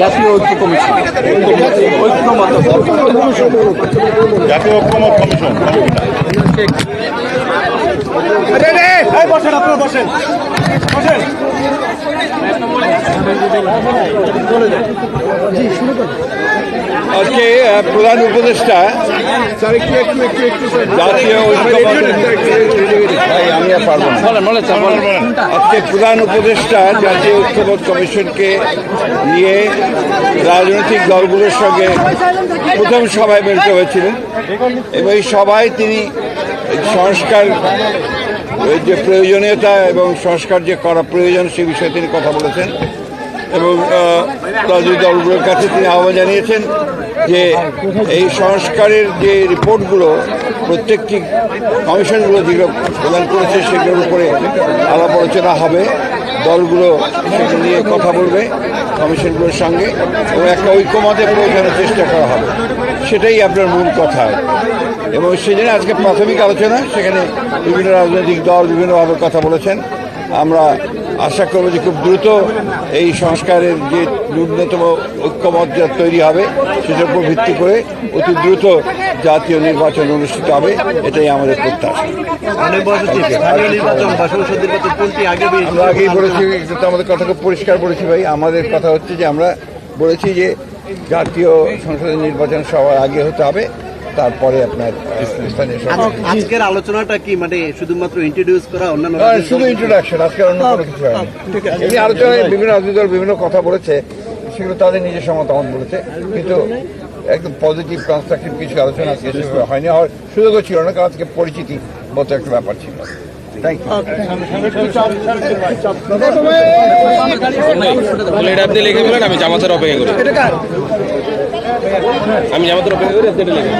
জাতীয় ঐক্য কমিশন। জাতীয় ঐক্যমত কমিশন। বসেন আপনারা বসেন। বসেন। আজকে প্রধান উপদেষ্টা জাতীয় আজকে প্রধান উপদেষ্টা জাতীয় ঐক্যমত কমিশনকে নিয়ে রাজনৈতিক দলগুলোর সঙ্গে প্রথম সভায় মিলিত হয়েছিলেন এবং এই সভায় তিনি সংস্কার এই যে প্রয়োজনীয়তা এবং সংস্কার যে করা প্রয়োজন, সে বিষয়ে তিনি কথা বলেছেন। এবং রাজনৈতিক দলগুলোর কাছে তিনি আহ্বান জানিয়েছেন যে এই সংস্কারের যে রিপোর্টগুলো, প্রত্যেকটি কমিশনগুলো যেগুলো প্রদান করেছে, সেগুলোর উপরে আলাপ আলোচনা হবে। দলগুলো সেগুলো নিয়ে কথা বলবে কমিশনগুলোর সঙ্গে এবং একটা ঐক্যমতে পৌঁছানোর চেষ্টা করা হবে। সেটাই আপনার মূল কথা। এবং সেজন্য আজকে প্রাথমিক আলোচনা সেখানে বিভিন্ন রাজনৈতিক দল বিভিন্নভাবে কথা বলেছেন। আমরা আশা করব যে খুব দ্রুত এই সংস্কারের যে ন্যূনতম ঐক্যমত তৈরি হবে সেটার উপর ভিত্তি করে অতি দ্রুত জাতীয় নির্বাচন অনুষ্ঠিত হবে এটাই আমাদের প্রত্যাশা। আমরা আগেই বলেছি আমাদের কথা খুব পরিষ্কার বলেছি ভাই। আমাদের কথা হচ্ছে যে আমরা বলেছি যে জাতীয় সংসদের নির্বাচন সবার আগে হতে হবে তারপরে আপনার সরকার আজকের আলোচনাটা কি? মানে শুধুমাত্র ইন্ট্রোডিউস করা অন্যান্য শুধু ইন্ট্রোডাকশন আজকে অন্য কোনো কিছু হয়নি। এই আলোচনায় বিভিন্ন রাজনৈতিক দল বিভিন্ন কথা বলেছে সেগুলো তাদের নিজস্ব মতামত বলেছে কিন্তু একদম পজিটিভ কনস্ট্রাকটিভ কিছু আলোচনা আজকে হয়নি। হওয়ার সুযোগও ছিল না কারণ আজকে পরিচিতি মতো একটা ব্যাপার ছিল। ইউ আপনি লিখে বলেন আমি জামাতের অপেক্ষা করি আমি জামাতের অপেক্ষা করি আপনি লিখে